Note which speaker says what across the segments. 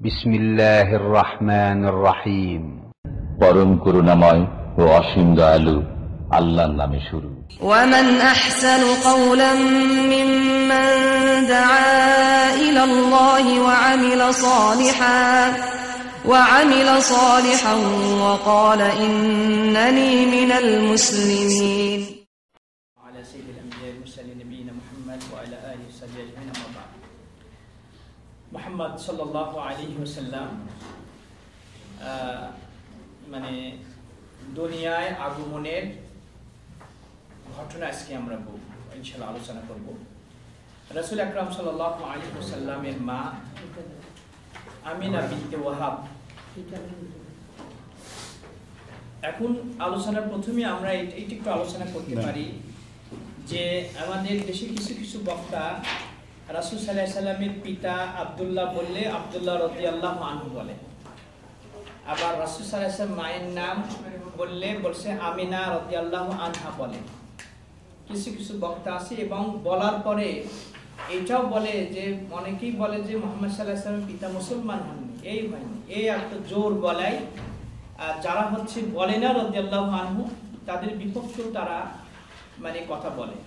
Speaker 1: بسم الله الرحمن الرحيم
Speaker 2: পরম করুণাময় ও অসীম দয়ালু আল্লাহর নামে শুরু
Speaker 3: ومن أحسن قولا ممن دعا إلى الله وعمل صالحا وعمل صالحا وقال إنني من المسلمين
Speaker 4: মোহাম্মদ সাল্লাহ আলী ওসাল্লাম মানে দুনিয়ায় আগমনের ঘটনা আজকে আমরা ইনশাল্লাহ আলোচনা করব। রসুল আকরাম সাল্লাহ আলী ওসাল্লামের মা আমিনা বিনতে ওয়াহাব। এখন আলোচনার প্রথমে আমরা এই- এইটি একটু আলোচনা করতে পারি যে আমাদের দেশে কিছু কিছু বক্তা রাসুল সাল্লাহ সাল্লামের পিতা আবদুল্লাহ বললে, আবদুল্লাহ রতি আল্লাহ আনহু বলে। আবার রাসুল সাল্লাহ মায়ের নাম বললে, বলছে, আমিনা রতি আল্লাহ আনহা বলে। কিছু কিছু বক্তা আছে এবং বলার পরে এটাও বলে যে, অনেকেই বলে যে, মোহাম্মদ সাল্লাহ সাল্লামের পিতা মুসলমান হননি। এই হয়নি। এই একটা জোর বলাই যারা হচ্ছে বলে না রতি আল্লাহ আনহু, তাদের বিপক্ষেও তারা মানে কথা বলে।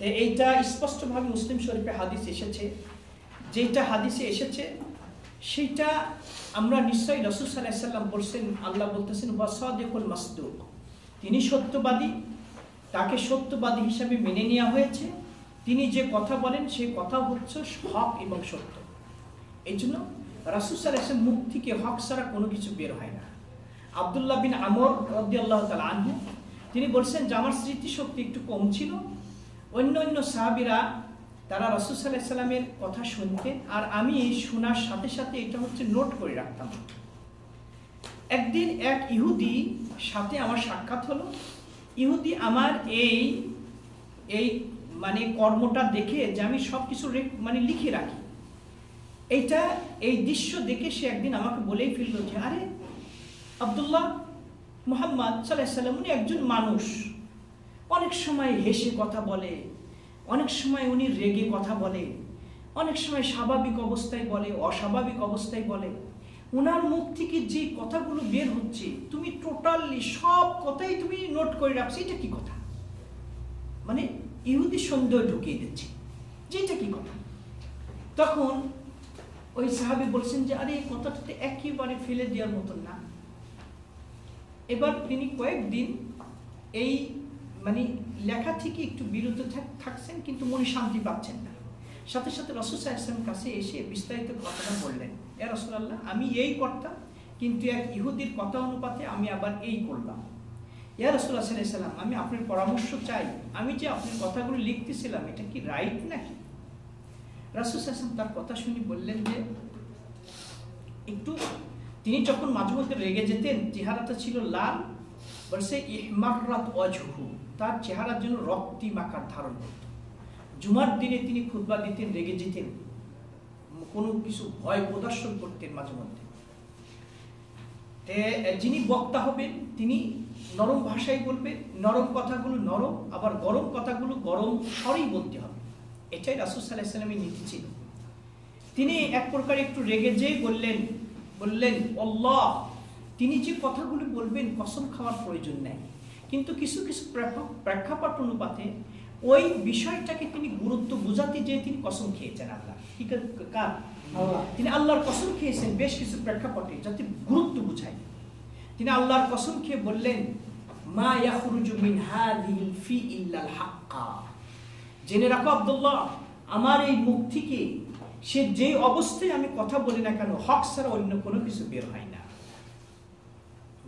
Speaker 4: এইটা স্পষ্টভাবে মুসলিম শরীফে হাদিস এসেছে। যেটা হাদিসে এসেছে, সেইটা আমরা নিশ্চয়ই রসুল সাল্লাহ সাল্লাম বলছেন, আল্লাহ বলতেছেন ওয়াসাদেকুল মাসদুক। তিনি সত্যবাদী, তাকে সত্যবাদী হিসাবে মেনে নেওয়া হয়েছে। তিনি যে কথা বলেন, সেই কথা হচ্ছে হক এবং সত্য। এই জন্য রাসুল সাল্লাহ মুখ থেকে হক ছাড়া কোনো কিছু বের হয় না। আবদুল্লাহ বিন আমর রদি আল্লাহ তালা আনহু, তিনি বলছেন যে, আমার স্মৃতিশক্তি একটু কম ছিল অন্য অন্য সাহাবিরা তারা রসুল সাল্লাহ কথা শুনতেন, আর আমি শোনার সাথে সাথে এটা হচ্ছে নোট করে রাখতাম। একদিন এক ইহুদি সাথে আমার সাক্ষাৎ হলো। ইহুদি আমার এই এই মানে কর্মটা দেখে যে আমি সব কিছু মানে লিখে রাখি। এইটা, এই দৃশ্য দেখে সে একদিন আমাকে বলেই ফেলল যে, আরে, আবদুল্লাহ মোহাম্মদ সাল্লাহ সাল্লাম উনি একজন মানুষ। অনেক সময় হেসে কথা বলে অনেক সময় উনি রেগে কথা বলে, অনেক সময় স্বাভাবিক অবস্থায় বলে, অস্বাভাবিক অবস্থায় বলে। ওনার মুখ থেকে যে কথাগুলো বের হচ্ছে, তুমি টোটালি সব কথাই তুমি নোট করে রাখছো, এটা কি কথা? মানে ইহুদি সন্দেহ ঢুকিয়ে দিচ্ছে, যে এটা কি কথা? তখন ওই সাহাবি বলছেন যে, আরে, এই কথাটা তো একেবারে ফেলে দেওয়ার মতন না। এবার তিনি কয়েকদিন এই মানে লেখা থেকে একটু বিরত থাক- থাকছেন, কিন্তু মনে শান্তি পাচ্ছেন না। সাথে সাথে রসুল সাহেবের কাছে এসে বিস্তারিত ঘটনা বললেন, এ রসুল্লাহ আমি এই করতাম কিন্তু এক ইহুদির কথা অনুপাতে আমি আবার এই করলাম। ইয়া রসুল্লাহ সাল্লাম আমি আপনার পরামর্শ চাই। আমি যে আপনার কথাগুলো লিখতেছিলাম, এটা কি রাইট নাকি? রাসুল হাসান তার কথা শুনি বললেন যে, একটু, তিনি যখন মাঝে মধ্যে রেগে যেতেন, চেহারাটা ছিল লাল বলছে ইহমারাত অজহু তার চেহারার জন্য রক্তিম আকার ধারণ করত। জুমার দিনে তিনি খুতবা দিতেন, রেগে যেতেন। কোনো কিছু ভয় প্রদর্শন করতেন মাঝে মধ্যে। যিনি বক্তা হবেন, তিনি নরম ভাষায় বলবেন, নরম কথাগুলো নরম, আবার গরম কথাগুলো গরম স্বরেই বলতে হবে। এটাই রাসুল সাল্লাহ নীতি ছিল। তিনি এক প্রকার একটু রেগে যেয়ে বললেন বললেন অল্লাহ তিনি যে কথাগুলো বলবেন, কসম খাওয়ার প্রয়োজন নেই। কিন্তু কিছু কিছু প্রেক্ষাপট অনুপাতে ওই বিষয়টাকে তিনি গুরুত্ব বোঝাতে যেয়ে তিনি কসম খেয়েছেন আল্লাহ। কি কা- কার তিনি আল্লাহর কসম খেয়েছেন বেশ কিছু প্রেক্ষাপটে যাতে গুরুত্ব বুঝায়। তিনি আল্লাহর কসম খেয়ে বললেন মা ইয়াখরুজু মিন হাযিহিল ফি ইল্লাল হাক্কা। জেনে রাখো আব্দুল্লাহ আমার এই মুখ থেকে সে যে অবস্থায় আমি কথা বলি না কেন হক ছাড়া অন্য কোনো কিছু বের হয় না।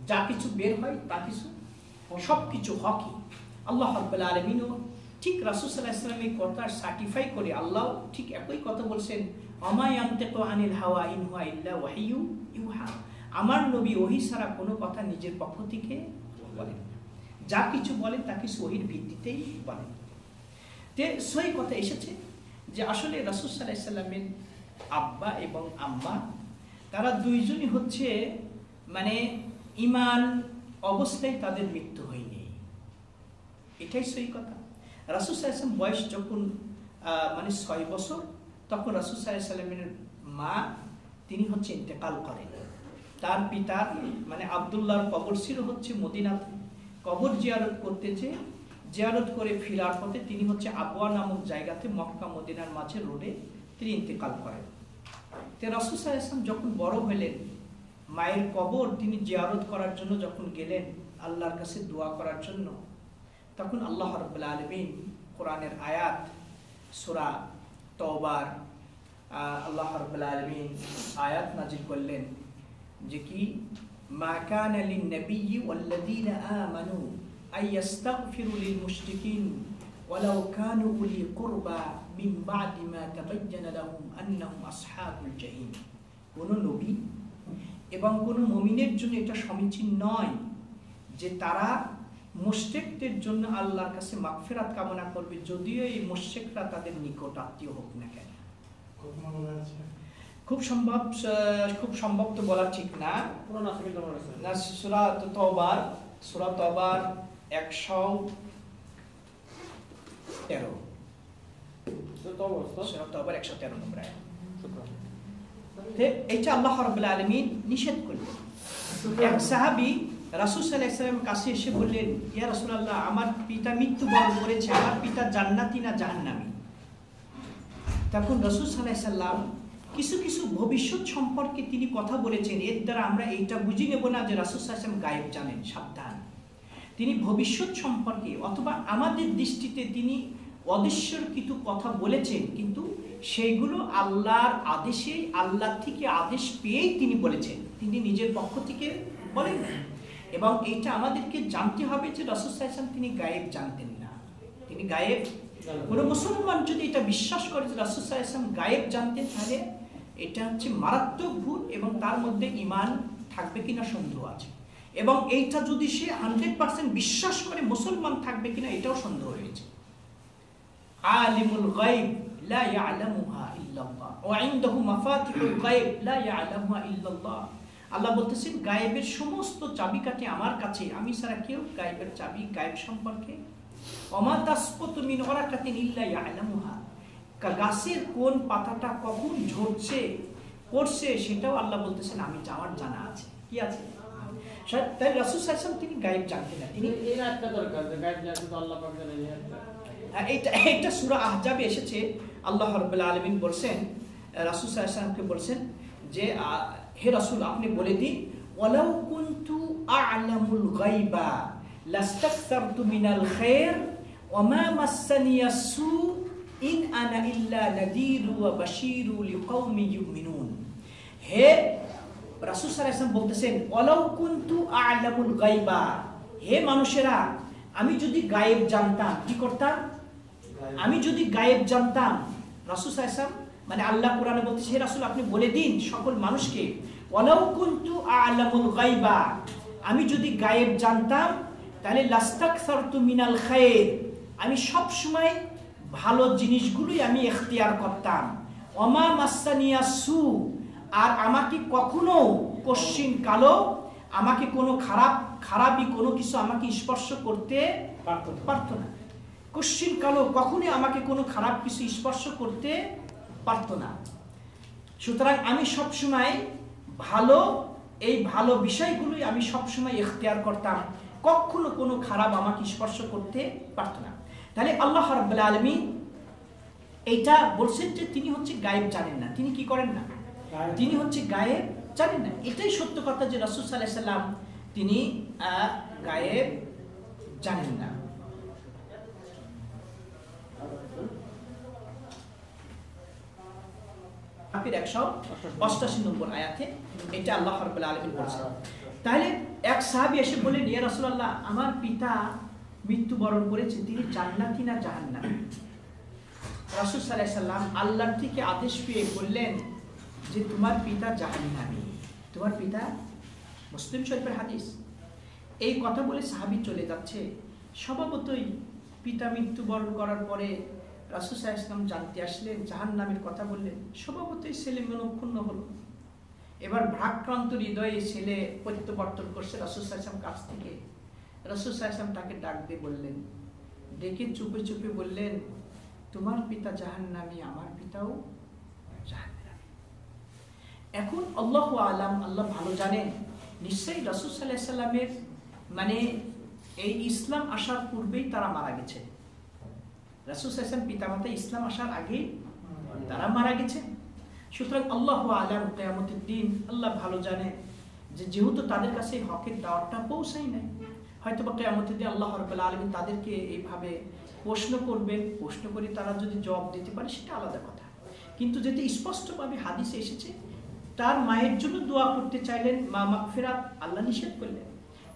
Speaker 4: যা কিছু বের হয় তা কিছু সব কিছু হকই। আল্লাহ রব্বুল আলমিনও ঠিক রাসুল সাল্লাহ ইসলামের কথা সার্টিফাই করে আল্লাহ ঠিক একই কথা বলছেন আমায় আনতে তো আনিল হাওয়া ইনহুয়া ইল্লা ওয়াহিউ ইউহা। আমার নবী ওহি ছাড়া কোনো কথা নিজের পক্ষ থেকে বলেন না। যা কিছু বলেন তা কিছু ওহির ভিত্তিতেই বলেন তে সই কথা এসেছে যে আসলে রাসুল সাল্লাহ সাল্লামের আব্বা এবং আম্মা, তারা দুইজনই হচ্ছে মানে ইমান অবস্থায় তাদের মৃত্যু হয়নি। এটাই সই কথা। রাসুল সাল্লাম বয়স যখন মানে ছয় বছর, তখন রাসুল সাল্লামের মা, তিনি হচ্ছে ইন্তেকাল করেন। তার পিতা মানে আবদুল্লাহর কবর ছিল হচ্ছে মদিনাতে। কবর জিয়ারত করতেছে জিয়ারত করে ফিরার পথে তিনি হচ্ছে আবওয়া নামক জায়গাতে মক্কা, মদিনার মাঝে রোডে তিনি ইন্তেকাল করেন। তো আলাইহি ওয়াসাল্লাম যখন বড় হলেন মায়ের কবর তিনি জিয়ারত করার জন্য যখন গেলেন আল্লাহর কাছে দোয়া করার জন্য, তখন আল্লাহ রব্বুল আলমিন কোরআনের আয়াত, সুরা তওবার আল্লাহ রব্বুল আলমিন আয়াত নাজিল করলেন যে কি, মা কানা লিন নবিয়্যি ওয়াল্লাযীনা আমানু আই ইস্তাগফিরু লিল মুশরিকিন ওয়ালাউ কানু উলি কুরবা মিন বাদি মা তাবায়্যানা লাহুম আন্নাহুম আসহাবুল জাহিম। কোন নবী এবং কোনো মুমিনের জন্য এটা সমীচীন নয় যে তারা মুশরিকদের জন্য আল্লাহর কাছে মাগফিরাত কামনা করবে যদিও এই মুশরিকরা তাদের নিকট আত্মীয় হোক না কেন। খুব সম্ভব খুব সম্ভব তো বলা ঠিক না।
Speaker 5: পুরো নাসিকের খবর আছে
Speaker 4: না সুরা তবার সুরা তবার একশো তেরো। সুরা তবার একশো তেরো নম্বর আল্লাহ আলমিন নিষেধ করলেন। এক সাহাবি রাসুল কাছে এসে বললেন, ইয়া রাসূলুল্লাহ, আমার পিতা মৃত্যুবরণ করেছে, আমার পিতা জান্নাতি না জাহান্নামী? তখন রসুল সাল্লাহ সাল্লাম কিছু কিছু ভবিষ্যৎ সম্পর্কে তিনি কথা বলেছেন। এর দ্বারা আমরা এইটা বুঝি নেব না যে রাসুল সাল্লাম গায়েব, জানেন, সাবধান। তিনি ভবিষ্যৎ সম্পর্কে অথবা আমাদের দৃষ্টিতে তিনি অদৃশ্যর কিছু কথা বলেছেন, কিন্তু সেইগুলো আল্লাহর আদেশে, আল্লাহ থেকে আদেশ পেয়েই তিনি বলেছেন। তিনি নিজের পক্ষ থেকে বলেন এবং এইটা আমাদেরকে জানতে হবে যে রসুল সাল্লাম তিনি গায়েব জানতেন না। তিনি গায়েব কোনো মুসলমান যদি এটা বিশ্বাস করে যে রাসুল সাল্লাম গায়েব জানতেন, তাহলে এটা হচ্ছে মারাত্মক ভুল এবং তার মধ্যে ইমান থাকবে কিনা সন্দেহ আছে। এবং এইটা যদি সে হান্ড্রেড পার্সেন্ট বিশ্বাস করে মুসলমান থাকবে কিনা, এটাও সন্দেহ রয়েছে। আলিমুল গাইব লা ইয়ালামুহা ইল্লাল্লাহ ওয়া ইনদাহু মাফাতিহুল গাইব লা ইয়ালামুহা ইল্লাল্লাহ আল্লাহ বলতেছেন গায়েবের সমস্ত চাবিকাঠি আমার কাছে। আমি ছাড়া কেউ গায়েবের চাবি গায়েব সম্পর্কে? অমা তাসকুতু মিন ওয়ারাকাতিন ইল্লা ইয়ালামুহা। গাছের কোন পাতাটা কখন ঝরছে পড়ছে সেটাও আল্লাহ বলতেছেন আমি আমার জানা আছে। কি আছে? তাই রাসূল ওয়াসাল্লাম তিনি গায়েব জানতেন না তিনি এইটা এইটা সূরা আহজাবে এসেছে। আল্লাহ রাব্বুল আলামিন বলছেন রাসূল সাল্লাল্লাহু বলছেন যে হে রাসূল, আপনি বলে দিন, ওয়ালাউ কুনতু আ'লামুল গায়বা লাস্তাকসারতু মিনাল খায়র ওয়া মা মাসসানিয়াস সু ইন আনা ইল্লা নাযীরু ওয়া বাশীরু লিকাউমি ইউমিনুন। হে রাসূল সাল্লাল্লাহু বলতেছেন, ওয়ালাউ কুনতু আ'লামুল গায়বা হে মানুষেরা, আমি যদি গায়েব জানতাম, কি করতাম? আমি যদি গায়েব জানতাম রাসুল সাহেব মানে আল্লাহ কোরআনে বলতেছে হে রাসুল আপনি বলে দিন সকল মানুষকে ওয়ালাউ কুনতু আ'লামুল গায়বা আমি যদি গায়েব জানতাম তাহলে লাস্তাকসারতু মিনাল খায়র আমি সব সময় ভালো জিনিসগুলোই আমি এখতিয়ার করতাম অমা মাসানিয়া সু আর আমাকে কখনো কশ্চিন কালো আমাকে কোনো খারাপ খারাপই কোনো কিছু আমাকে স্পর্শ করতে
Speaker 5: পারতো না।
Speaker 4: কশ্চিন কালো, কখনোই আমাকে কোনো খারাপ কিছু স্পর্শ করতে পারতো না। সুতরাং আমি সবসময় ভালো, এই ভালো বিষয়গুলোই আমি সবসময় এখতিয়ার করতাম। কখনো কোনো খারাপ আমাকে স্পর্শ করতে পারতো না। তাহলে আল্লাহ রাব্বুল আলামিন এইটা বলছেন যে তিনি হচ্ছে গায়েব জানেন না। তিনি কি করেন না? তিনি হচ্ছে গায়েব জানেন না। এটাই সত্য কথা যে রাসূল আলাইহি সাল্লাম তিনি গায়েব জানেন না। আল্লাহ আল্লাহর থেকে আদেশ পেয়ে বললেন যে, তোমার পিতা জাহান্নামী। তোমার পিতা মুসলিম শরীফের হাদিস। এই কথা বলে সাহাবি চলে যাচ্ছে। স্বভাবতই পিতা মৃত্যুবরণ করার পরে রাসুল সাহা ইসলাম জানতে আসলেন জাহান নামের কথা বললেন, স্বভাবতই ছেলে মনক্ষুণ্ণ হলো। এবার ভ্রাক্রান্ত হৃদয়ে ছেলে প্রত্যাবর্তন করছে রাসুল সাহা ইসলাম কাছ থেকে। রাসুল সাহা ইসলাম তাকে ডাক দিয়ে বললেন, ডেকে চুপে চুপে বললেন, তোমার পিতা জাহান্নামী, আমার পিতাও জাহান্নামী। এখন আল্লাহ আলাম, আল্লাহ ভালো জানেন। নিশ্চয়ই রসুল সাল্লাহ সাল্লামের মানে এই ইসলাম আসার পূর্বেই তারা মারা গেছে। রসুল সাল্লাম পিতামাতা ইসলাম আসার আগেই তারা মারা গেছে। সুতরাং আল্লাহ আলাম কেয়ামতের দিন আল্লাহ ভালো জানে যে যেহেতু তাদের কাছে হকের দাওয়াতটা পৌঁছাই নাই হয়তো বা কেয়ামতের দিন আল্লাহ রবাহ আলমিন তাদেরকে এইভাবে প্রশ্ন করবেন। প্রশ্ন করে তারা যদি জবাব দিতে পারে, সেটা আলাদা কথা। কিন্তু যেটি স্পষ্টভাবে হাদিসে এসেছে, তার মায়ের জন্য দোয়া করতে চাইলেন মা মাগফিরাত, আল্লাহ নিষেধ করলেন।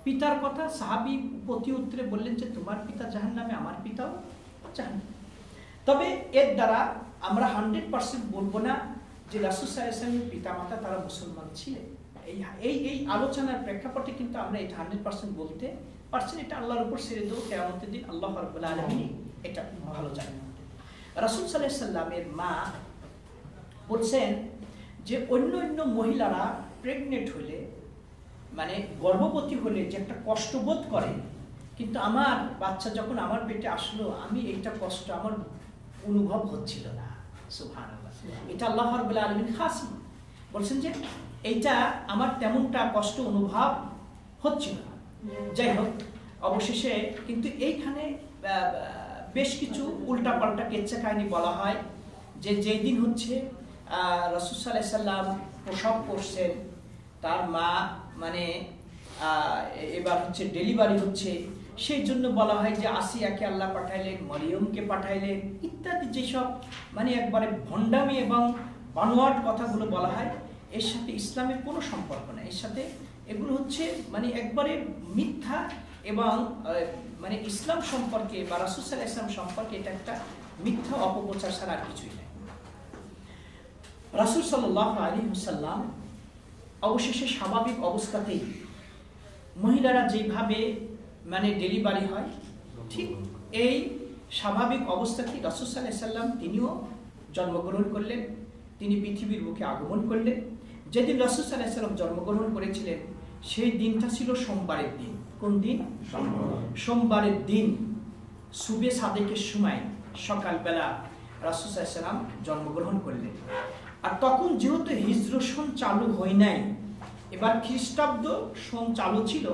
Speaker 4: পিতার কথা সাহাবি প্রতি উত্তরে বললেন যে, তোমার পিতা জাহান নামে আমার পিতাও জাহান তবে এর দ্বারা আমরা হান্ড্রেড পার্সেন্ট বলব না যে সাহেবের পিতা মাতা তারা মুসলমান ছিলেন। এই এই এই আলোচনার প্রেক্ষাপটে কিন্তু আমরা এটা হান্ড্রেড পার্সেন্ট বলতে পারছি এটা আল্লাহর উপর ছেড়ে দেবো কেমতের দিন আল্লাহ রব্বুল আলমিনী এটা ভালো জানেন রাসুল সাল্লাহ সাল্লামের মা বলছেন যে অন্য অন্য মহিলারা প্রেগনেন্ট হলে মানে গর্ভবতী হলে যে একটা কষ্ট বোধ করে কিন্তু আমার বাচ্চা যখন আমার পেটে আসলো আমি এইটা কষ্ট আমার অনুভব হচ্ছিল না। সুহান এটা আল্লাহ রবুল্লা আলমিন খাসি। বলছেন যে এইটা আমার তেমনটা কষ্ট অনুভব হচ্ছিল না। যাই হোক অবশেষে কিন্তু এইখানে বেশ কিছু উল্টাপাল্টা কেচ্ছা কাহিনী বলা হয়। যে যেই দিন হচ্ছে রসুল সাল্লাহ সাল্লাম প্রসব করছেন তার মা মানে এবার হচ্ছে ডেলিভারি হচ্ছে। সেই জন্য বলা হয় যে আসিয়াকে আল্লাহ পাঠাইলেন, মরিয়মকে পাঠাইলেন, ইত্যাদি যেসব মানে একবারে ভণ্ডামি এবং বানোয়াট কথাগুলো বলা হয়, এর সাথে ইসলামের কোনো সম্পর্ক নেই। এর সাথে এগুলো হচ্ছে মানে একবারে মিথ্যা এবং মানে ইসলাম সম্পর্কে বা রাসুসাল ইসলাম সম্পর্কে এটা একটা মিথ্যা অপপ্রচার ছাড়া আর কিছুই নেই। রাসুল সাল্লাহ আলী হুসাল্লাম অবশেষে স্বাভাবিক অবস্থাতেই মহিলারা যেভাবে মানে ডেলিভারি হয়, ঠিক এই স্বাভাবিক অবস্থাতেই রাসুল সাল্লাহ সাল্লাম তিনিও জন্মগ্রহণ করলেন, তিনি পৃথিবীর মুখে আগমন করলেন। যেদিন রাসুল সাল্লাহ সাল্লাম জন্মগ্রহণ করেছিলেন, সেই দিনটা ছিল সোমবারের দিন। কোন দিন? সোমবারের দিন। সুবে সাদেকের সময় সকালবেলা রাসুল সাল্লাম জন্মগ্রহণ করলেন। আর তখন যেহেতু হিজর সন চালু হয় নাই এবার খ্রিস্টাব্দ সন চালু ছিল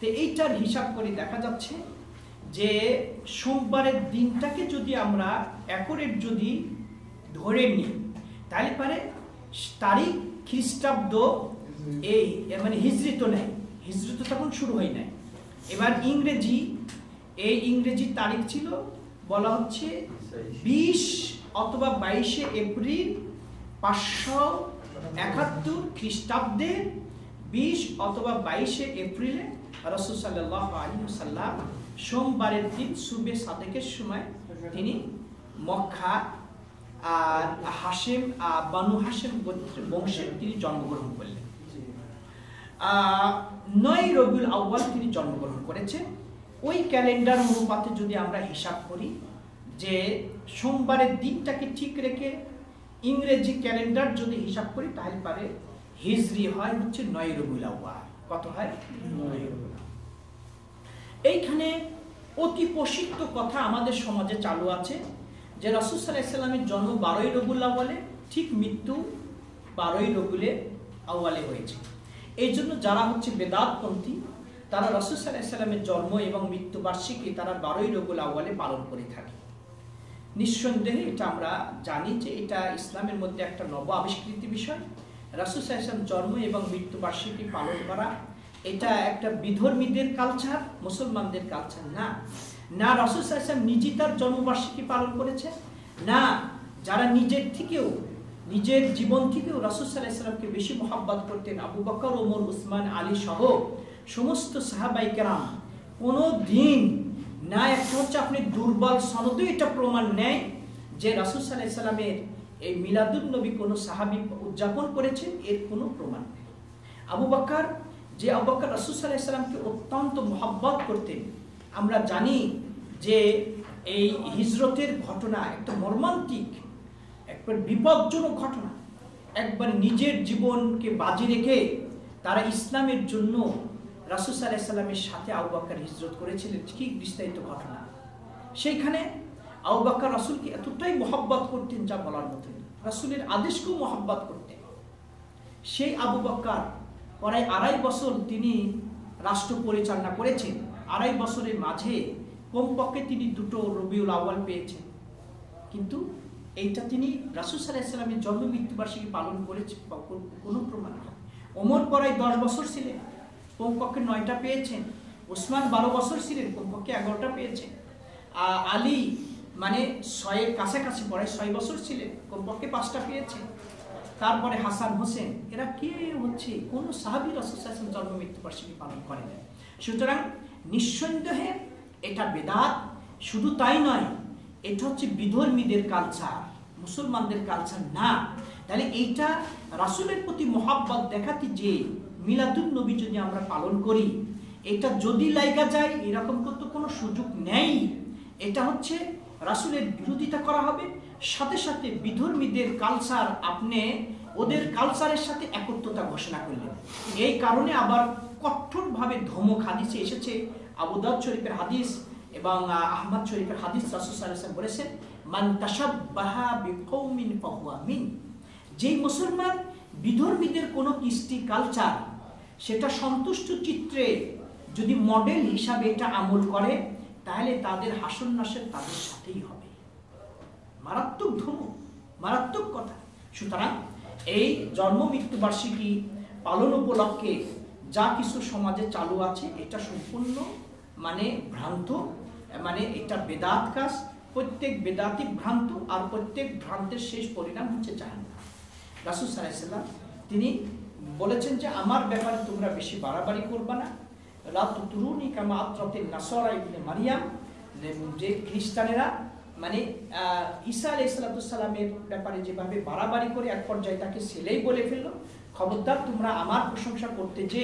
Speaker 4: তো এইটার হিসাব করে দেখা যাচ্ছে যে সোমবারের দিনটাকে যদি আমরা অ্যাকোরেট যদি ধরে নিই তাহলে পারে তারিখ খ্রিস্টাব্দ এই মানে হিজরি তো নেই হিজরি তো তখন শুরু হয় নাই। এবার ইংরেজি এই ইংরেজি তারিখ ছিল বলা হচ্ছে বিশ অথবা বাইশে এপ্রিল পাঁচশো একাত্তর খ্রিস্টাব্দের বিশ অথবা বাইশে এপ্রিলে রসুল সাল্লাহ সাল্লাম সোমবারের দিন সুবে সাদেকের সময় তিনি মক্কা আর হাসেম বানু হাসেম বংশে তিনি জন্মগ্রহণ করলেন। নয় রবিউল আউ্বাল তিনি জন্মগ্রহণ করেছেন। ওই ক্যালেন্ডার অনুপাতে যদি আমরা হিসাব করি যে সোমবারের দিনটাকে ঠিক রেখে ইংরেজি ক্যালেন্ডার যদি হিসাব করি, তাহলে পারে হিজরি হয় হচ্ছে নয় রবিউল আউ্বাল কত হয়? এইখানে অতি প্রসিদ্ধ কথা আমাদের সমাজে চালু আছে যে রাসুল সাল্লাহ সাল্লামের জন্ম বারোই রবুল আউ্বালে ঠিক মৃত্যু বারোই রবুলে আউ্বালে হয়েছে। এই জন্য যারা হচ্ছে বেদাতপন্থী, তারা রাসুল সাল্লাহ সাল্লামের জন্ম এবং মৃত্যু বার্ষিকী তারা বারোই রবুল আউ্বালে পালন করে থাকে। নিঃসন্দেহে এটা আমরা জানি যে এটা ইসলামের মধ্যে একটা নব আবিষ্কৃতি বিষয়। রাসুল সাহেব জন্ম এবং মৃত্যুবার্ষিকী পালন করা, এটা একটা বিধর্মীদের কালচার মুসলমানদের কালচার না। না রাসুল সাহেব নিজে তার জন্মবার্ষিকী পালন করেছে, না যারা নিজের থেকেও, নিজের জীবন থেকেও রাসুল সাল্লাহামকে বেশি মোহাব্বত করতেন আবু বকর, ওমর, উসমান, আলী সহ সমস্ত সাহাবাই কোনো দিন না একটা হচ্ছে আপনি দুর্বল সনদে এটা প্রমাণ নেয় যে রাসুল সাল্লাহ সাল্লামের এই মিলাদুল নবী কোনো সাহাবি উদযাপন করেছেন, এর কোনো প্রমাণ নেই। আবু বাক্কার যে আবু বাক্কার রাসুল সাল্লাহ সাল্লামকে অত্যন্ত মোহাব্বত করতেন, আমরা জানি যে এই হিজরতের ঘটনা একটা মর্মান্তিক, একবার বিপজ্জনক ঘটনা। একবার নিজের জীবনকে বাজি রেখে তারা ইসলামের জন্য রাসুল সাল্লামের সাথে আবু বাক্কার হিজরত করেছিলেন, কি বিস্তারিত ঘটনা? সেইখানে আবু বাক্কার রাসুলকে এতটাই মোহাব্বত করতেন যা বলার মতো। রাসুলের আদেশকেও মোহাব্বত করতেন। সেই আবু বাক্কার প্রায় আড়াই বছর তিনি রাষ্ট্র পরিচালনা করেছেন। আড়াই বছরের মাঝে কমপক্ষে তিনি দুটো রবিউল আউয়াল পেয়েছেন। কিন্তু এইটা তিনি রাসুল সাল্লাহ ইসলামের জন্ম মৃত্যুবার্ষিকী পালন করেছে, কোনো প্রমাণ ওমর পরায় দশ বছর ছিলেন। কমপক্ষে নয়টা পেয়েছেন। ওসমান বারো বছর ছিলেন, কমপক্ষে এগারোটা পেয়েছেন। আলী মানে ছয়ের কাছাকাছি, পড়ায় ছয় বছর ছিলেন, কমপক্ষে পাঁচটা পেয়েছেন। তারপরে হাসান হোসেন, এরা কে হচ্ছে? কোন সাহাবি রসুল জন্ম মৃত্যুবার্ষিকী পালন করে না সুতরাং নিঃসন্দেহে এটা বেদাত, শুধু তাই নয়, এটা হচ্ছে বিধর্মীদের কালচার মুসলমানদের কালচার না। তাহলে এইটা রাসুলের প্রতি মোহাব্বত দেখাতে যে মিলাদুল নবী যদি আমরা পালন করি এটা যদি লাইগা যায় এরকম তো কোনো সুযোগ নেই। এটা হচ্ছে রাসুলের বিরোধিতা করা হবে। সাথে সাথে বিধর্মীদের কালচার আপনি ওদের কালচারের সাথে একত্রতা ঘোষণা করলেন। এই কারণে আবার কঠোরভাবে ধমক হাদিসে এসেছে। আবুদাদ শরীফের হাদিস এবং আহ, আহমদ শরীফের হাদিস রাসুল সাল্লাল্লাহু বলেছেন মান ফাহুয়া মিন। যেই মুসলমান বিধর্মীদের কোনো কৃষ্টি কালচার সেটা সন্তুষ্ট চিত্রে যদি মডেল হিসাবে এটা আমল করে, তাহলে তাদের হাসন নাসের তাদের সাথেই হবে। মারাত্মক ধমক মারাত্মক কথা। সুতরাং এই জন্ম মৃত্যুবার্ষিকী পালন উপলক্ষে যা কিছু সমাজে চালু আছে, এটা সম্পূর্ণ মানে ভ্রান্ত মানে এটা বেদাত কাজ। প্রত্যেক বেদাতি ভ্রান্ত আর প্রত্যেক ভ্রান্তের শেষ পরিণাম হচ্ছে জাহান্নাম। রাসুল সাল্লাম তিনি বলেছেন যে আমার ব্যাপারে তোমরা বেশি বাড়াবাড়ি করবা না। রাত তুরুনি কামা আত্রতে নাসরা ইবনে মারিয়াম, যে খ্রিস্টানেরা মানে ঈসা আলাই সালামের ব্যাপারে যেভাবে বাড়াবাড়ি করে এক পর্যায়ে তাকে ছেলেই বলে ফেলল, খবরদার, তোমরা আমার প্রশংসা করতে যে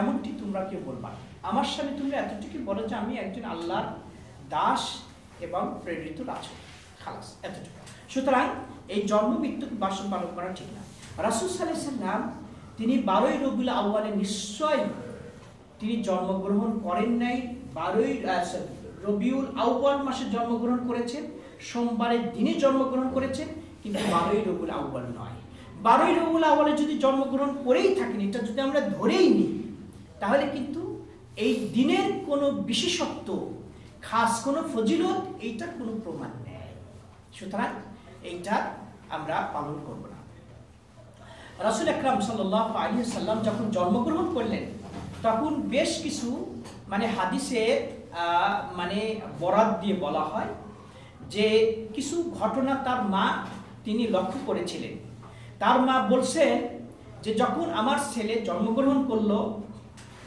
Speaker 4: এমনটি তোমরা কেউ বলবা। আমার সামনে তোমরা এতটুকু বলো যে আমি একজন আল্লাহর দাস এবং প্রেরিত রাজু। খালাস, এতটুকু। সুতরাং এই জন্ম মৃত্যু বাসন পালন করা ঠিক না। রাসুল সাল্লাম তিনি বারোই রবিউল আউ্বালে নিশ্চয় তিনি জন্মগ্রহণ করেন নাই। বারোই রবিউল আউ্বাল মাসে জন্মগ্রহণ করেছেন, সোমবারের দিনে জন্মগ্রহণ করেছেন, কিন্তু বারোই রবিউল আউ্বাল নয়। বারোই রবিউল আউ্বালে যদি জন্মগ্রহণ করেই থাকেন, এটা যদি আমরা ধরেই নিই, তাহলে কিন্তু এই দিনের কোনো বিশেষত্ব, খাস কোনো ফজিলত, এইটার কোনো প্রমাণ নেই। সুতরাং এইটা আমরা পালন করব না। রাসুল আকরাম সাল্লাহ আলী সাল্লাম যখন জন্মগ্রহণ করলেন, তখন বেশ কিছু মানে হাদিসে মানে বরাত দিয়ে বলা হয় যে কিছু ঘটনা তার মা তিনি লক্ষ্য করেছিলেন। তার মা বলছেন যে যখন আমার ছেলে জন্মগ্রহণ করল,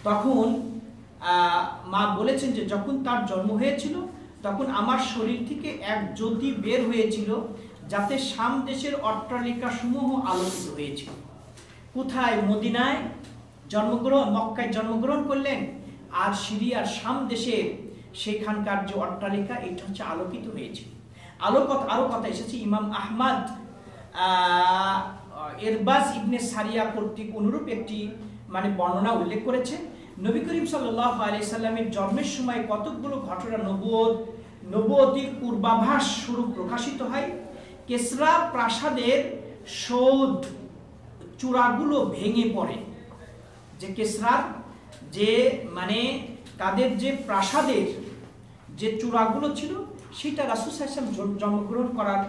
Speaker 4: তখন মা বলেছেন যে যখন তার জন্ম হয়েছিল, তখন আমার শরীর থেকে এক জ্যোতি বের হয়েছিল যাতে শাম দেশের অট্টালিকা সমূহ আলোকিত হয়েছিল কোথায় মদিনায় জন্মগ্রহণ, মক্কায় জন্মগ্রহণ করলেন, আর সিরিয়ার শাম দেশের সেখানকার যে অট্টালিকা এটা হচ্ছে আলোকিত হয়েছে। আলো কথা আরও কথা এসেছে, ইমাম আহমদ এরবাস ইবনে সারিয়া কর্তৃক অনুরূপ একটি মানে বর্ণনা উল্লেখ করেছে। নবী করিম সাল্লাহ আলিয়া সাল্লামের জন্মের সময় কতকগুলো ঘটনা নবুয়ত নবতির পূর্বাভাস স্বরূপ প্রকাশিত হয়। কেসরা প্রাসাদের সৌধ চূড়াগুলো ভেঙে পড়ে। যে কেসরার যে মানে তাদের যে প্রাসাদের যে চূড়াগুলো ছিল সেটা রাসুল সাহেব জন্মগ্রহণ করার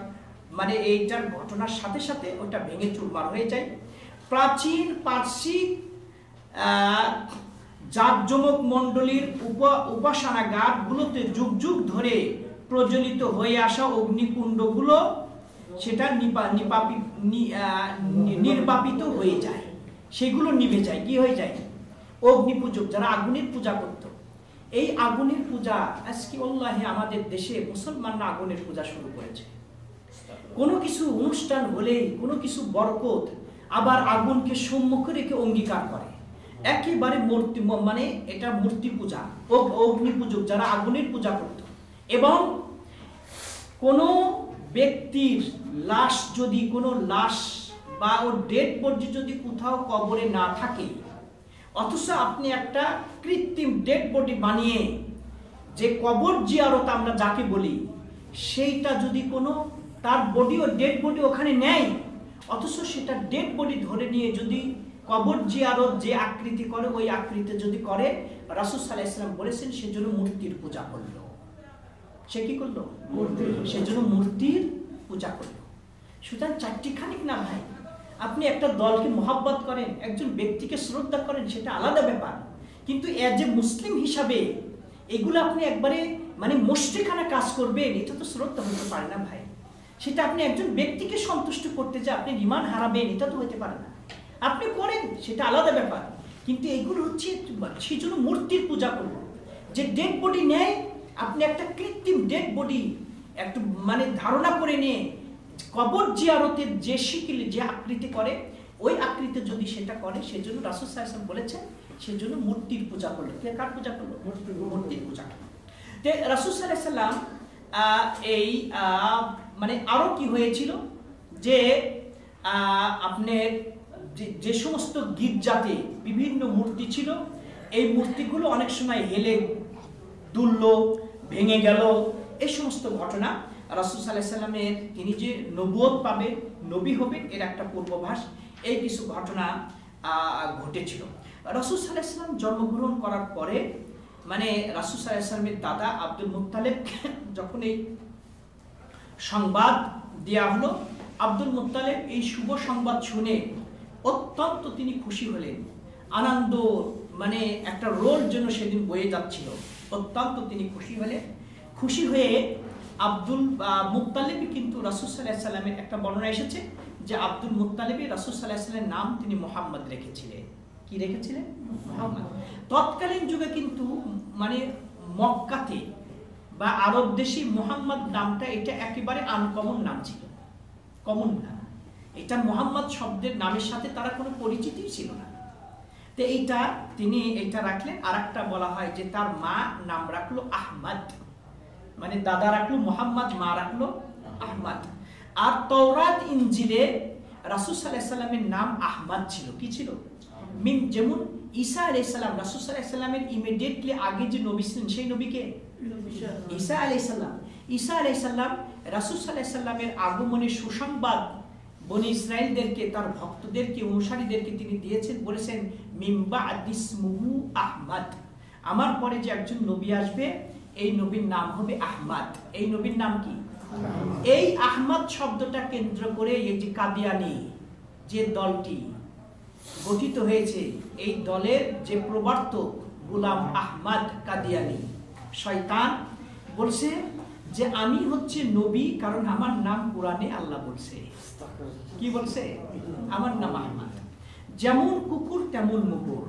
Speaker 4: মানে এইটার ঘটনার সাথে সাথে ওটা ভেঙে চুরমার হয়ে যায়। প্রাচীন আহ, জাঁকজমক মণ্ডলীর উপ উপাসনাগারগুলোতে যুগ যুগ ধরে প্রজ্বলিত হয়ে আসা অগ্নিকুণ্ডগুলো সেটা নির্বাপিত হয়ে যায়। সেগুলো নিভে যায়। কি হয়ে যায়? অগ্নি পূজক যারা আগুনের পূজা করত। এই আগুনের পূজা, আজকে অল্লাহে আমাদের দেশে মুসলমানরা আগুনের পূজা শুরু করেছে। কোনো কিছু অনুষ্ঠান হলেই, কোনো কিছু বরকত আবার আগুনকে সম্মুখে রেখে অঙ্গীকার করে। একেবারে মূর্তি মানে এটা মূর্তি পূজা, অগ- অগ্নি পূজক যারা আগুনের পূজা করত। এবং কোনো ব্যক্তির লাশ যদি কোনো লাশ বা ওর ডেড বডি যদি কোথাও কবরে না থাকে অথচ আপনি একটা কৃত্রিম ডেড বডি বানিয়ে যে কবর জিয়ারত আমরা যাকে বলি সেইটা যদি কোনো তার বডি ও ডেড বডি ওখানে নেয় অথচ সেটা ডেড বডি ধরে নিয়ে যদি কবর জিয়ারত যে আকৃতি করে ওই আকৃতি যদি করে রাসুল সাল্লাহ ইসলাম বলেছেন সেজন্য মূর্তির পূজা করল। সে কি করল? সেজন্য মূর্তির পূজা করল। সুতরাং চারটি খানিক না ভাই, আপনি একটা দলকে মহাব্বত করেন, একজন ব্যক্তিকে শ্রদ্ধা করেন, সেটা আলাদা ব্যাপার। কিন্তু অ্যাজ এ মুসলিম হিসাবে, এগুলো আপনি একবারে মানে মুষ্টিখানা কাজ করবেন, এটা তো শ্রদ্ধা হতে পারে না ভাই। সেটা আপনি একজন ব্যক্তিকে সন্তুষ্ট করতে যে আপনি রিমান হারাবেন, এটা তো হতে পারে না। আপনি করেন, সেটা আলাদা ব্যাপার। কিন্তু এগুলো হচ্ছে, সেই জন্য মূর্তির পূজা করব। যে ডেড বডি নেয়, আপনি একটা কৃত্রিম ডেড বডি একটু মানে ধারণা করে নিয়ে কবর জিয়ারতের যে শিকিল যে আকৃতি করে ওই আকৃতি যদি সেটা করে সেজন্য রাসুল সাহেব বলেছেন সেজন্য মূর্তির পূজা করল। কে কার পূজা করল? মূর্তির পূজা। করল তো রাসুল সাল্লাম এই মানে আরও কি হয়েছিল? যে আহ, আপনার যে- যে সমস্ত গির্জাতে বিভিন্ন মূর্তি ছিল এই মূর্তিগুলো অনেক সময় হেলে দুলল ভেঙে গেল এই সমস্ত ঘটনা রাসুল সাল্লাহ সাল্লামের তিনি যে নবুয়ত পাবে, নবী হবেন এর একটা পূর্বাভাস। এই কিছু ঘটনা ঘটেছিল। রাসুল সাল্লাহ সাল্লাম জন্মগ্রহণ করার পরে মানে রাসুল সাল্লাহ সাল্লামের দাদা আব্দুল মুত্তালেব যখন এই সংবাদ দেয়া হলো, আব্দুল মুত্তালেব এই শুভ সংবাদ শুনে অত্যন্ত তিনি খুশি হলেন। আনন্দ মানে একটা রোল যেন সেদিন বয়ে যাচ্ছিল। অত্যন্ত তিনি খুশি হলেন। খুশি হয়ে আব্দুল আহ, মুত্তালেবই কিন্তু রাসুল সাল্লাহ সাল্লামের একটা বর্ণনা এসেছে যে আব্দুল মুত্তালেবই রাসুল সাল্লাহ সাল্লামের নাম তিনি মোহাম্মদ রেখেছিলেন। কি রেখেছিলেন? মোহাম্মদ। তৎকালীন যুগে কিন্তু মানে মক্কাতে বা আরব দেশে মোহাম্মদ নামটা এটা একেবারে আনকমন নাম ছিল। কমন না এটা মোহাম্মদ শব্দের নামের সাথে তারা কোনো পরিচিতিই ছিল না। তো এইটা তিনি এটা রাখলেন। আর বলা হয় যে তার মা নাম রাখল আহমদ। মানে দাদা রাখল, মোহাম্মদ, মা রাখল, আহমদ। আর তৌরাত ইঞ্জিলে রাসুল সাল্লাহ সাল্লামের নাম আহমদ ছিল। কি ছিল? মিম যেমন ঈসা আলাইহিস সালাম, রাসুল সাল্লাহ সাল্লামের ইমিডিয়েটলি আগে যে নবী ছিলেন, সেই নবীকে ঈসা আলাইহিস সালাম। ঈসা আলাইহিস সালাম, রাসূল আলাইহি সাল্লামের আগমনের সুসংবাদ বনি ইসরায়েলদেরকে তার ভক্তদেরকে, অনুসারীদেরকে তিনি দিয়েছেন, বলেছেন মিম্বা আদিসমুহু আহমদ। আমার পরে যে একজন নবী আসবে এই নবীর নাম হবে আহমাদ। এই নবীর নাম কি? এই আহমাদ শব্দটা কেন্দ্র করে এই যে কাদিয়ানি যে দলটি গঠিত হয়েছে এই দলের যে প্রবর্তক গুলাম আহমাদ কাদিয়ানি শয়তান বলছে যে আমি হচ্ছে নবী কারণ আমার নাম কোরআনে আল্লাহ বলছে। কি বলছে? আমার নাম আহমাদ। যেমন কুকুর তেমন মুকুর।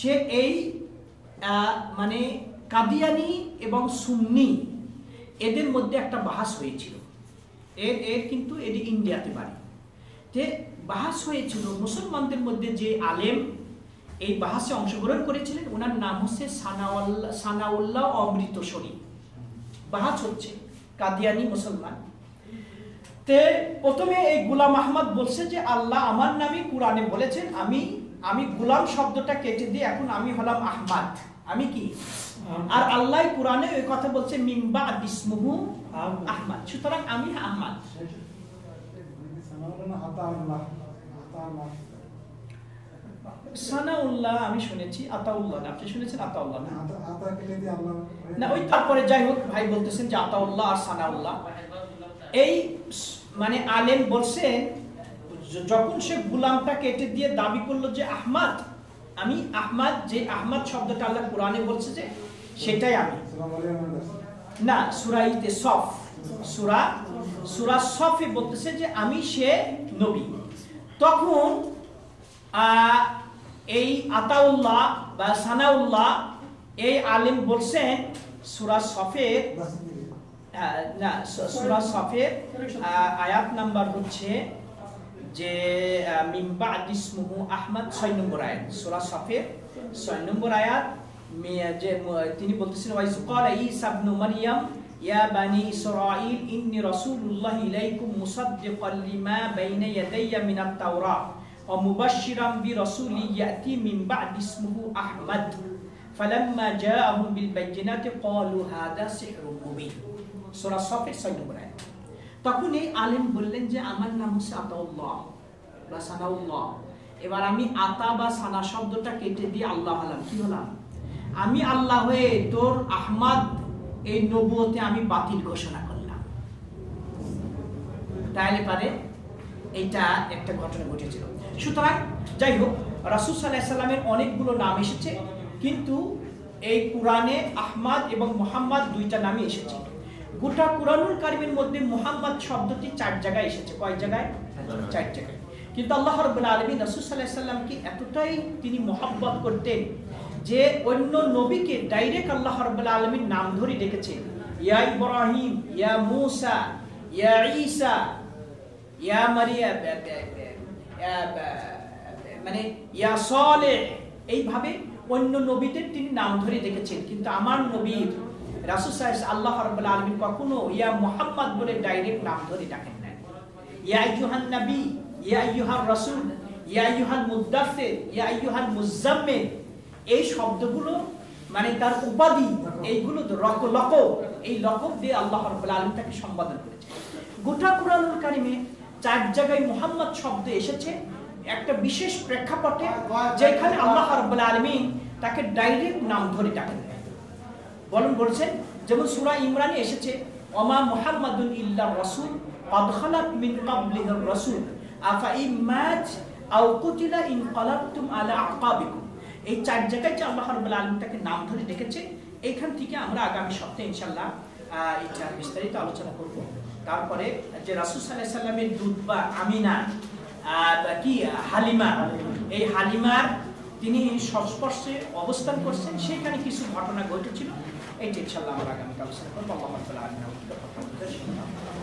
Speaker 4: সে এই মানে কাদিয়ানি এবং সুন্নি, এদের মধ্যে একটা বাহাস হয়েছিল। এর এর কিন্তু এটি ইন্ডিয়াতে বাড়ি। যে বাহাস হয়েছিল, মুসলমানদের মধ্যে যে আলেম এই বাহাসে অংশগ্রহণ করেছিলেন, ওনার নাম হচ্ছে সানাউল্লাহ সানাউল্লাহ অমৃতসরী বাহাস হচ্ছে, কাদিয়ানি মুসলমান। তে প্রথমে এই গুলাম আহমদ বলছে যে, আল্লাহ আমার নামে কোরআনে বলেছেন, আমি আমি গুলাম শব্দটা কেটে দিয়ে এখন আমি হলাম আহমদ। আমি কি? আর আল্লাহ কোরআনে ওই কথা বলছে মিম্বা বিসমুহু আহমদ। সুতরাং আমি আহমদ। সানাউল্লাহ আমি শুনেছি। আতাউল্লাহ আপনি শুনেছেন আতাউল্লাহ না? ওই তারপরে যাই হোক ভাই বলতেছেন যে আতাউল্লাহ আর সানাউল্লাহ। এই মানে আলেম বলছেন যখন সে গুলামটা কেটে দিয়ে দাবি করল যে আহমাদ আমি আহমাদ, যে আহমাদ শব্দটা আল্লাহ কোরআনে বলছে যে, সেটাই আমি। না সুরাইতে সফ। সুরা সুরা সফে বলতেছে যে, আমি সে নবী। তখন এই আতাউল্লাহ বা সানাউল্লাহ, এই আলেম বলছেন, সুরা সফের না সুরা সফের আয়াত নাম্বার হচ্ছে যে আহ, মিম্বা আদিসমুহু আহমদ ছয় নম্বর আয়াত সুরা সফের ছয় নম্বর আয়াত মে- যে ম- তিনি বলতেছেন ওয়াইজ ক্বালা ঈসা ইবনু মারইয়াম ইয়া বানি ইসরাঈল ইন্নী রাসূলুল্লাহ ইলাইকুম মুসাদ্দিকাল লিমা বাইনা ইয়াদাইয়া মিনাত তাওরাত ওয়া মুবাশশিরাম বিরাসূলি ইয়াতি মিন বা'দি ইসমুহু আহমদ ফালাম্মা জাআহুম বিল বাইয়িনাতি ক্বালু হাদা সিহরুম মুবিন সূরা সফের ছয় নম্বর আয়াত তখন এই আলেম বললেন যে, আমার নাম হচ্ছে আতাউল্লাহ বা সানাউল্লাহ এবার আমি আতা বা সানা শব্দটা কেটে দিয়ে আল্লাহ হলাম। কি হলাম? আমি আল্লাহ হয়ে তোর আহমাদ এই নবুয়তে আমি বাতিল ঘোষণা করলাম। তাহলে পারে এটা একটা ঘটনা ঘটেছিল। সুতরাং যাই হোক, রাসুল সাল্লাহ সাল্লামের অনেকগুলো নাম এসেছে, কিন্তু এই কোরআনে আহমাদ এবং মোহাম্মদ দুইটা নামই এসেছে গোটা কোরআনুল কারিমের মধ্যে মোহাম্মদ শব্দটি চার জায়গায় এসেছে। কয় জায়গায়? চার জায়গায়। কিন্তু আল্লাহ রব্বুল আলমী রসুল সাল্লাহ সাল্লামকে এতটাই তিনি মোহাব্বত করতেন যে অন্য নবীকে ডাইরেক্ট আল্লাহ রব্বুল আলমীর নাম ধরে ডেকেছেন ইয়া ইব্রাহিম, ইয়া মুসা, ইয়া ঈসা, ইয়া মারিয়া মানে ইয়া সলে এইভাবে অন্য নবীদের তিনি নাম ধরে দেখেছেন কিন্তু আমার নবীর রাসুল সাহেব আল্লাহ রব্বুল আলমিন কখনো ইয়া মোহাম্মদ বলে ডাইরেক্ট নাম ধরে ডাকেন না ইয়া ইয়ুহান নবী, ইয়া ইয়ুহান রাসূল, ইয়া ইয়ুহান মুদাফির ইয়া ইয়ুহান মুজাম্মিল এই শব্দগুলো মানে তার উপাধি, এইগুলো রক লকব এই লকব দিয়ে আল্লাহ রাব্বুল আলামিন তাকে সম্বোধন করেছে গোটা কোরআনুল কারিমে চার জায়গায় মুহাম্মদ শব্দ এসেছে। একটা বিশেষ প্রেক্ষাপটে যেখানে আল্লাহ রাব্বুল আলামিন তাকে ডাইরেক্ট নাম ধরে ডাকেন। বলুন বলছেন যেমন সুরা ইমরান এসেছে অমা মোহাম্মদুল ইল্লা রসুল অদখলাত মিন রসুল, আফা ইমাজ আও কুতিলা ইন আলা এই চার জায়গায় যে আল্লাহ নাম ধরে ডেকেছে এখান থেকে আমরা আগামী সপ্তাহে ইনশাল্লাহ এটা বিস্তারিত আলোচনা করব। তারপরে যে রাসুল সাল্লাহ সাল্লামের দুধ বা আমিনা কি, হালিমা, এই হালিমার তিনি সংস্পর্শে অবস্থান করছেন। সেখানে কিছু ঘটনা ঘটেছিল। এইটা ইনশাল্লাহ আমরা আগামীকাল করব আল্লাহ আলামিন